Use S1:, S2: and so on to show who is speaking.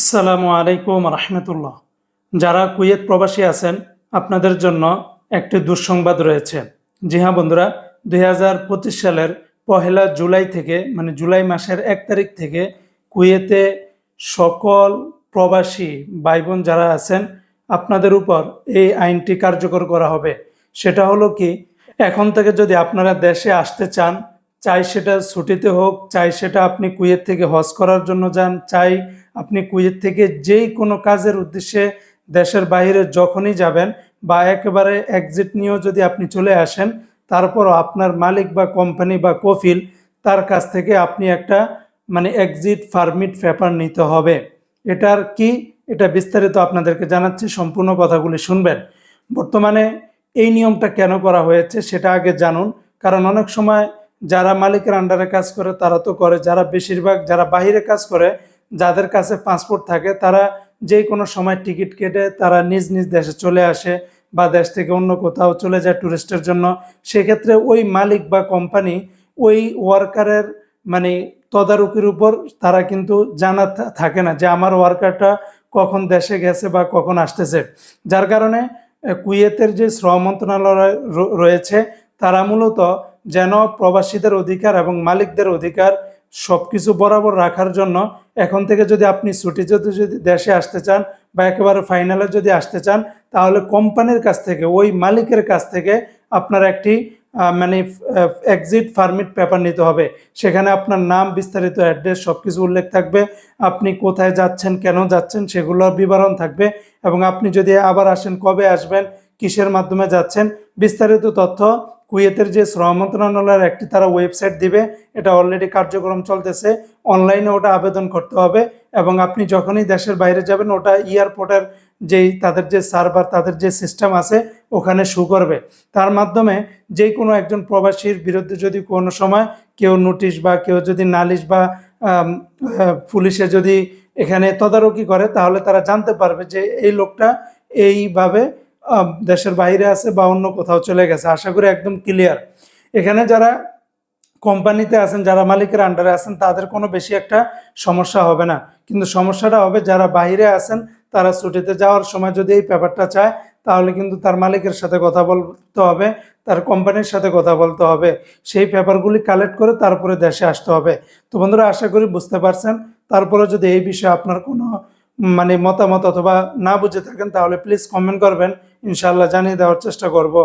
S1: আসসালামু আলাইকুম রহমতুল্লাহ। যারা কুয়েত প্রবাসী আছেন, আপনাদের জন্য একটি দুঃসংবাদ রয়েছে। জি হ্যাঁ বন্ধুরা, দুই হাজার পঁচিশ সালের পহেলা জুলাই থেকে মানে জুলাই মাসের এক তারিখ থেকে কুয়েতে সকল প্রবাসী ভাই বোন যারা আছেন, আপনাদের উপর এই আইনটি কার্যকর করা হবে। সেটা হলো কি, এখন থেকে যদি আপনারা দেশে আসতে চান চাই সেটা ছুটিতে হোক, চাই সেটা আপনি কুয়েত থেকে হজ করার জন্য যান, চাই আপনি কুয়েত থেকে যেই কোনো কাজের উদ্দেশ্যে দেশের বাইরে যখনই যাবেন বা একেবারে এক্সিট নিয়েও যদি আপনি চলে আসেন, তারপরও আপনার মালিক বা কোম্পানি বা কফিল তার কাছ থেকে আপনি একটা মানে এক্সিট ফার্মিট পেপার নিতে হবে। এটার কি? এটা বিস্তারিত আপনাদেরকে জানাচ্ছি, সম্পূর্ণ কথাগুলি শুনবেন। বর্তমানে এই নিয়মটা কেন করা হয়েছে সেটা আগে জানুন, কারণ অনেক সময় যারা মালিকের আন্ডারে কাজ করে, তারা তো করে। যারা বেশিরভাগ, যারা বাইরে কাজ করে, যাদের কাছে পাসপোর্ট থাকে, তারা যে কোনো সময় টিকিট কেটে তারা নিজ নিজ দেশে চলে আসে বা দেশ থেকে অন্য কোথাও চলে যায় ট্যুরিস্টের জন্য। সেক্ষেত্রে ওই মালিক বা কোম্পানি ওই ওয়ার্কারের মানে তদারকির উপর তারা কিন্তু জানা থাকে না যে আমার ওয়ার্কারটা কখন দেশে গেছে বা কখন আসতেছে। যার কারণে কুয়েতের যে শ্রম মন্ত্রণালয় রয়েছে তারা মূলত যেন প্রবাসীদের অধিকার এবং মালিকদের অধিকার সব কিছু বরাবর রাখার জন্য এখন থেকে যদি আপনি ছুটি যদি যদি দেশে আসতে চান বা একেবারে ফাইনালে যদি আসতে চান, তাহলে কোম্পানির কাছ থেকে, ওই মালিকের কাছ থেকে আপনার একটি মানে এক্সিট পারমিট পেপার নিতে হবে। সেখানে আপনার নাম, বিস্তারিত অ্যাড্রেস সব কিছু উল্লেখ থাকবে। আপনি কোথায় যাচ্ছেন, কেন যাচ্ছেন, সেগুলোর বিবরণ থাকবে এবং আপনি যদি আবার আসেন, কবে আসবেন, কিসের মাধ্যমে যাচ্ছেন, বিস্তারিত তথ্য কুয়েতের যে শ্রম মন্ত্রণালয়ের একটি তারা ওয়েবসাইট দিবে, এটা অলরেডি কার্যক্রম চলতেছে। অনলাইনে ওটা আবেদন করতে হবে এবং আপনি যখনই দেশের বাইরে যাবেন, ওটা এয়ারপোর্টের যেই তাদের যে সার্ভার তাদের যে সিস্টেম আছে, ওখানে শু করবে। তার মাধ্যমে যে কোনো একজন প্রবাসীর বিরুদ্ধে যদি কোনো সময় কেউ নোটিশ বা কেউ যদি নালিশ বা পুলিশে যদি এখানে তদারকি করে, তাহলে তারা জানতে পারবে যে এই লোকটা এইভাবে দেশের বাইরে আছে বা অন্য কোথাও চলে গেছে। আশা করি একদম ক্লিয়ার এখানে যারা কোম্পানিতে আছেন, যারা মালিকের আন্ডারে আছেন, তাদের কোনো বেশি একটা সমস্যা হবে না। কিন্তু সমস্যাটা হবে যারা বাইরে আছেন, তারা ছুটিতে যাওয়ার সময় যদি এই পেপারটা চায়, তাহলে কিন্তু তার মালিকের সাথে কথা বলতে হবে, তার কোম্পানির সাথে কথা বলতে হবে। সেই পেপারগুলি কালেক্ট করে তারপরে দেশে আসতে হবে। তো বন্ধুরা, আশা করি বুঝতে পারছেন। তারপরে যদি এই বিষয়ে আপনার কোনো মানে মতামত অথবা না বুঝে থাকেন, তাহলে প্লিজ কমেন্ট করবেন। ইনশাল্লাহ জানিয়ে দেওয়ার চেষ্টা করব।